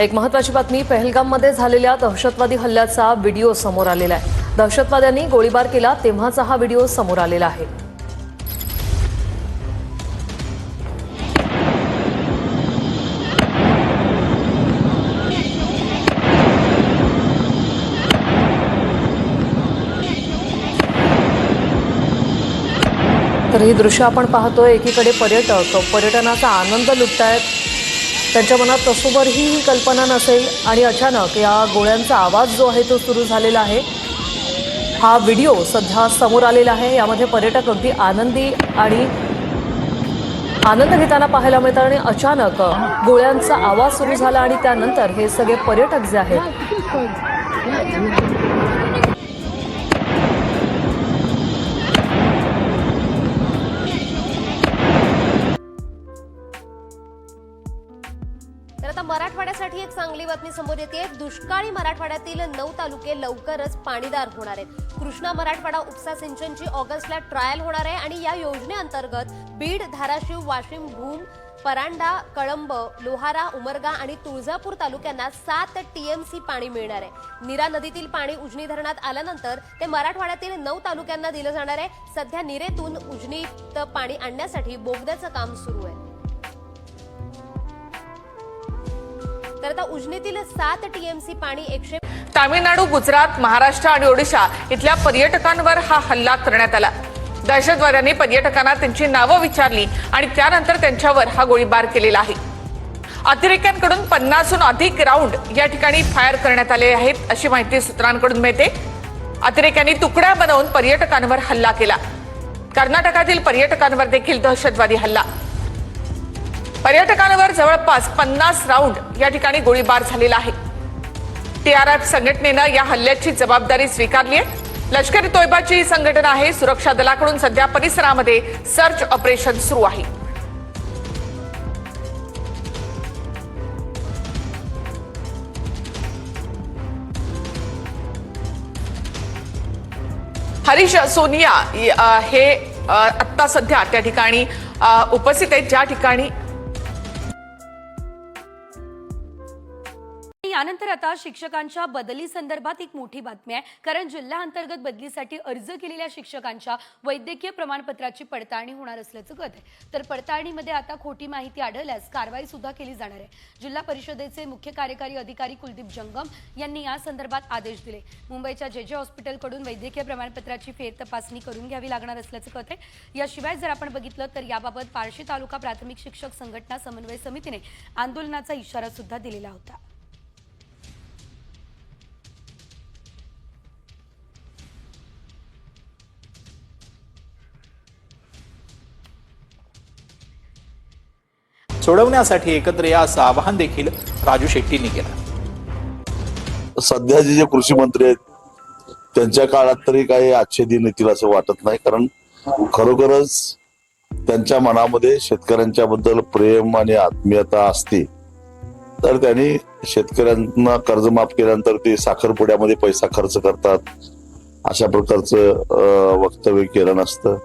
एक महत्वाची बातमी पहलगाममध्ये झालेल्या दहशतवादी हल्ल्याचा व्हिडिओ समोर आलेला आहे. दहशतवाद्यांनी गोळीबार केला तेव्हाचा हा व्हिडिओ समोर आलेला आहे. तर ही दृश्य आपण पाहतोय एकीकडे पर्यटक पर्यटनाचा आनंद लुटतायत. त्यांच्या मनात तसोवरही ही कल्पना नसेल आणि अचानक या गोळ्यांचा आवाज जो आहे तो सुरू झालेला आहे हा व्हिडिओ सध्या समोर आलेला आहे. यामध्ये पर्यटक अगदी आनंदी आणि आनंद घेताना पाहायला मिळतात आणि अचानक गोळ्यांचा आवाज सुरू झाला आणि त्यानंतर हे सगळे पर्यटक जे आहेत मराठवाड्यासाठी एक चांगली बातमी समोर येते दुष्काळी मराठवाड्यातील नऊ तालुके लवकरच पाणीदार होणार आहेत. कृष्णा मराठवाडा उपसा सिंचनची ऑगस्टला ट्रायल होणार आहे आणि या योजनेअंतर्गत बीड धाराशिव वाशिम भूम परांडा कळंब लोहारा उमरगा आणि तुळजापूर तालुक्यांना सात टीएमसी पाणी मिळणार आहे. नीरा नदीतील पाणी उजनी धरणात आल्यानंतर ते मराठवाड्यातील नऊ तालुक्यांना दिलं जाणार आहे. सध्या निरेतून उजनीत पाणी आणण्यासाठी बोगद्याचं काम सुरू आहे. तर आता उजनीतील सात टीएमसी पाणी एकशे तामिळनाडू गुजरात महाराष्ट्र आणि ओडिशा इथल्या पर्यटकांवर हा हल्ला करण्यात आला. दहशतवाद्यांनी पर्यटकांना त्यांची नावं विचारली आणि त्यानंतर त्यांच्यावर हा गोळीबार केलेला आहे. अतिरेक्यांकडून पन्नासहून अधिक राऊंड या ठिकाणी फायर करण्यात आले आहेत अशी माहिती सूत्रांकडून मिळते. अतिरेक्यांनी तुकड्या बनवून पर्यटकांवर हल्ला केला. कर्नाटकातील पर्यटकांवर देखील दहशतवादी हल्ला. पर्यटकांवर जवळपास पन्नास राऊंड या ठिकाणी गोळीबार झालेला आहे. टीआरएफ संघटनेनं या हल्ल्याची जबाबदारी स्वीकारली आहे. लष्करी तोयबाची ही संघटना आहे. सुरक्षा दलाकडून सध्या परिसरामध्ये सर्च ऑपरेशन सुरू आहे. हरीश सोनिया हे आत्ता सध्या त्या ठिकाणी उपस्थित आहेत. ज्या ठिकाणी यानंतर आता शिक्षकांच्या बदली संदर्भात एक मोठी बातमी आहे. कारण जिल्हा अंतर्गत बदलीसाठी अर्ज केलेल्या शिक्षकांच्या वैद्यकीय प्रमाणपत्राची पडताळणी होणार असल्याचं कळत आहे तर पडताळणीमध्ये आता खोटी माहिती आढळल्यास कारवाई सुद्धा केली जाणार आहे. जिल्हा परिषदेचे मुख्य कार्यकारी अधिकारी कुलदीप जंगम यांनी या संदर्भात आदेश दिले. मुंबईच्या जे जे हॉस्पिटलकडून वैद्यकीय प्रमाणपत्राची फेर तपासणी करून घ्यावी लागणार असल्याचं कळत आहे याशिवाय जर आपण बघितलं तर याबाबत पारशी तालुका प्राथमिक शिक्षक संघटना समन्वय समितीने आंदोलनाचा इशारा सुद्धा दिलेला होता. सोडवण्यासाठी एकत्र या असं आवाहन देखील राजू शेट्टींनी केलं. सध्याचे जे कृषी मंत्री आहेत त्यांच्या काळात तरी काही आजचे दिन येतील असं वाटत नाही. कारण खरोखरच त्यांच्या मनामध्ये शेतकऱ्यांच्या बद्दल प्रेम आणि आत्मीयता असते. तर त्यांनी शेतकऱ्यांना कर्जमाफ केल्यानंतर ते साखरपुड्यामध्ये पैसा खर्च करतात. अशा प्रकारचं वक्तव्य केलं नसतं.